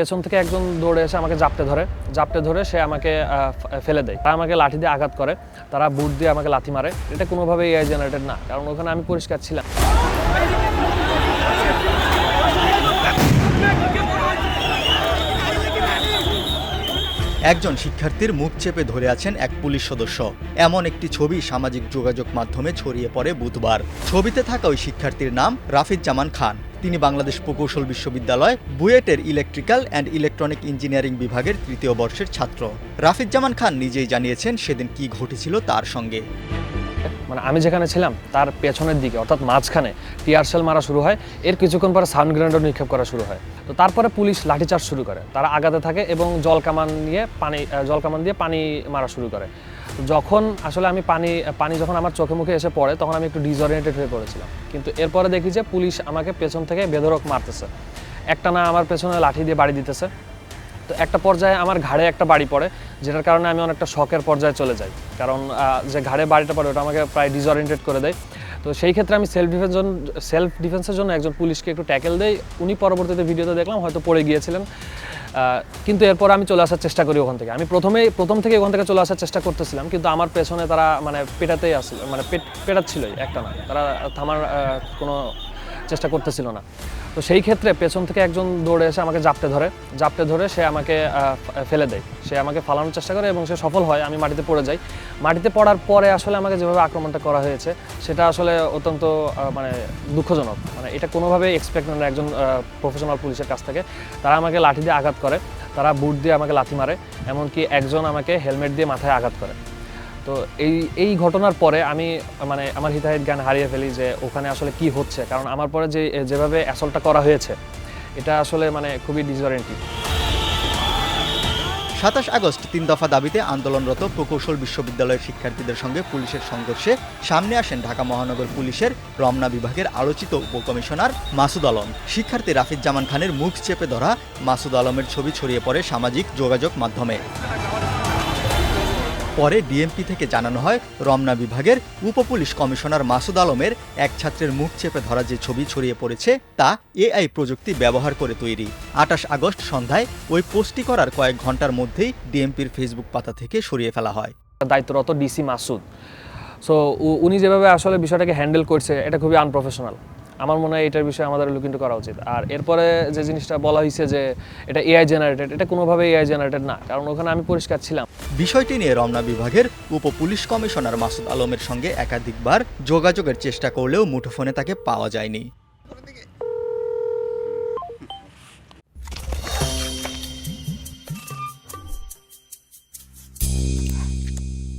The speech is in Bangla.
পেছন থেকে একজন দৌড়ে এসে আমাকে জাপটে ধরে। জাপটে ধরে সে আমাকে ফেলে দেয়। তারা আমাকে লাঠি দিয়ে আঘাত করে। তারা বুট দিয়ে আমাকে লাথি মারে। এটা কোনোভাবেই এআই জেনারেটেড না, কারণ ওখানে আমি পরিষ্কার ছিলাম। একজন শিক্ষার্থীর মুখ চেপে ধরে আছেন এক পুলিশ সদস্য। এমন একটি ছবি সামাজিক যোগাযোগ মাধ্যমে ছড়িয়ে পড়ে বুধবার। ছবিতে থাকা ওই শিক্ষার্থীর নাম রাফিজ জামান খান। তিনি বাংলাদেশ প্রকৌশল বিশ্ববিদ্যালয়, বুয়েটের ইলেকট্রিক্যাল অ্যান্ড ইলেকট্রনিক ইঞ্জিনিয়ারিং বিভাগের তৃতীয় বর্ষের ছাত্র। রাফিজ জামান খান নিজেই জানিয়েছেন সেদিন কি ঘটেছিল তার সঙ্গে। মানে আমি যেখানে ছিলাম, তার পেছনের দিকে, অর্থাৎ মাঝখানে টিয়ারশেল মারা শুরু হয়, এর কিছুক্ষণ পরে সাউন্ড গ্রেনেডও নিক্ষেপ করা শুরু হয়। তো তারপরে পুলিশ লাঠিচার্জ শুরু করে, তারা আগাতে থাকে এবং জল কামান নিয়ে পানি জল কামান দিয়ে পানি মারা শুরু করে। যখন আসলে আমি পানি পানি যখন আমার চোখে মুখে এসে পড়ে, তখন আমি একটু ডিসঅরিয়েন্টেড হয়ে পড়েছিলাম। কিন্তু এরপরে দেখি যে পুলিশ আমাকে পেছন থেকে বেধরক মারতেছে। একটা না আমার পেছনে লাঠি দিয়ে বাড়ি দিতেছে। তো একটা পর্যায়ে আমার ঘাড়ে একটা বাড়ি পড়ে, যেটার কারণে আমি অনেকটা শখের পর্যায়ে চলে যাই। কারণ যে ঘাড়ে বাড়িটা পড়ে, ওটা আমাকে প্রায় ডিসঅরিয়েন্টেড করে দেয়। তো সেই ক্ষেত্রে আমি সেলফ ডিফেন্স জন্য সেলফ ডিফেন্সের জন্য একজন পুলিশকে একটু ট্যাকেল দেই। উনি পরবর্তীতে ভিডিওতে দেখলাম, হয়তো পড়ে গিয়েছিলেন। কিন্তু এরপর আমি চলে আসার চেষ্টা করি ওখান থেকে। আমি প্রথমেই, প্রথম থেকে ওখান থেকে চলে আসার চেষ্টা করতেছিলাম, কিন্তু আমার পেছনে তারা মানে পেটাতেই আসছিল মানে পেট, পেটাচ্ছিলই একটা না। তারা থামার কোনো চেষ্টা করতেছিল না। তো সেই ক্ষেত্রে পেছন থেকে একজন দৌড়ে এসে আমাকে জাপটে ধরে। জাপটে ধরে সে আমাকে ফেলে দেয়। সে আমাকে ফালানোর চেষ্টা করে এবং সে সফল হয়, আমি মাটিতে পড়ে যাই। মাটিতে পড়ার পরে আসলে আমাকে যেভাবে আক্রমণটা করা হয়েছে, সেটা আসলে অত্যন্ত মানে দুঃখজনক। মানে এটা কোনোভাবেই এক্সপেক্ট না একজন প্রফেশনাল পুলিশের কাছ থেকে। তারা আমাকে লাঠি দিয়ে আঘাত করে, তারা বুট দিয়ে আমাকে লাথি মারে, এমনকি একজন আমাকে হেলমেট দিয়ে মাথায় আঘাত করে। তো এই এই ঘটনার পরে আমি মানে আমার হিতাহিত জ্ঞান হারিয়ে ফেলি যে ওখানে আসলে কি হচ্ছে। কারণ আমার পরে যে যেভাবে অ্যাসলটা করা হয়েছে, এটা আসলে মানে খুবই ডিসঅরিয়েন্টিং সাতাশ আগস্ট, তিন দফা দাবিতে আন্দোলনরত প্রকৌশল বিশ্ববিদ্যালয়ের শিক্ষার্থীদের সঙ্গে পুলিশের সংঘর্ষে সামনে আসেন ঢাকা মহানগর পুলিশের রমনা বিভাগের আলোচিত উপকমিশনার মাসুদ আলম। শিক্ষার্থী রাফিজ জামান খানের মুখ চেপে ধরা মাসুদ আলমের ছবি ছড়িয়ে পড়ে সামাজিক যোগাযোগ মাধ্যমে। পরে ডিএমপি থেকে জানানো হয়, রমনা বিভাগের উপপুলিশ কমিশনার মাসুদ আলমের এক ছাত্রের মুখ চেপে ধরা যে ছবি ছড়িয়ে পড়েছে, তা এআই প্রযুক্তি ব্যবহার করে তৈরি। আটাশ আগস্ট সন্ধ্যায় ওই পোস্টটি করার কয়েক ঘণ্টার মধ্যেই ডিএমপির ফেসবুক পাতা থেকে সরিয়ে ফেলা হয়। দায়িত্বরত ডিসি মাসুদ। সো উনি যেভাবে আসলে বিষয়টাকে হ্যান্ডেল করছে, এটা খুবই আনপ্রফেশনাল আমার মনে হয় এটার বিষয়ে আমাদের ইন্টু করা উচিত। আর এরপরে যে জিনিসটা বলা হয়েছে যে এটা এআই জেনারেটেড এটা কোনোভাবে এআই জেনারেটেড না, কারণ ওখানে আমি পরিষ্কার ছিলাম। বিষয়টি নিয়ে রমনা বিভাগের উপ পুলিশ কমিশনার মাসুদ আলমের সঙ্গে একাধিকবার যোগাযোগের চেষ্টা করলেও মুঠোফোনে তাকে পাওয়া যায়নি।